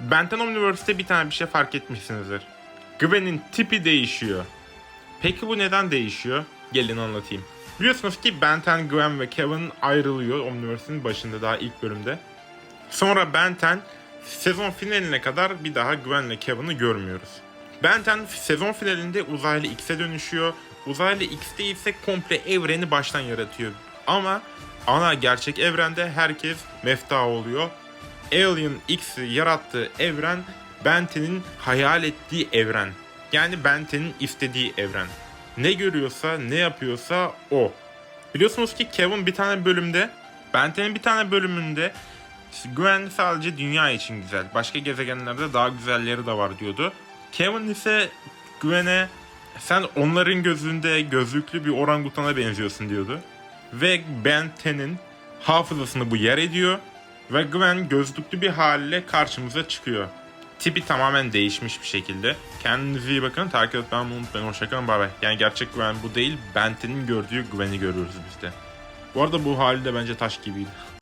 Benten Omniverse'de bir tane bir şey fark etmişsinizdir. Gwen'in tipi değişiyor. Peki bu neden değişiyor? Gelin anlatayım. Biliyorsunuz ki Benten, Gwen ve Kevin ayrılıyor Omniverse'in başında daha ilk bölümde. Sonra Benten sezon finaline kadar bir daha Gwen ve Kevin'i görmüyoruz. Benten sezon finalinde uzaylı X'e dönüşüyor. Uzaylı X'te ise komple evreni baştan yaratıyor. Ama ana gerçek evrende herkes mefta oluyor. Alien X'i yarattığı evren Benten'in hayal ettiği evren. Yani Benten'in istediği evren. Ne görüyorsa, ne yapıyorsa o. Biliyorsunuz ki Kevin bir tane bölümde, Benten'in bir tane bölümünde Gwen sadece dünya için güzel. Başka gezegenlerde daha güzelleri de var diyordu. Kevin ise Gwen'e sen onların gözünde gözlüklü bir orangutana benziyorsun diyordu. Ve Ben 10'in hafızasını bu yer ediyor. Ve Gwen gözlüklü bir haliyle karşımıza çıkıyor. Tipi tamamen değişmiş bir şekilde. Kendinize iyi bakın. Takip etmeyi unutmayın. Hoşçakalın. Bay bay. Yani gerçek Gwen bu değil. Ben 10'in gördüğü Gwen'i görüyoruz biz de. Bu arada bu hali de bence taş gibiydi.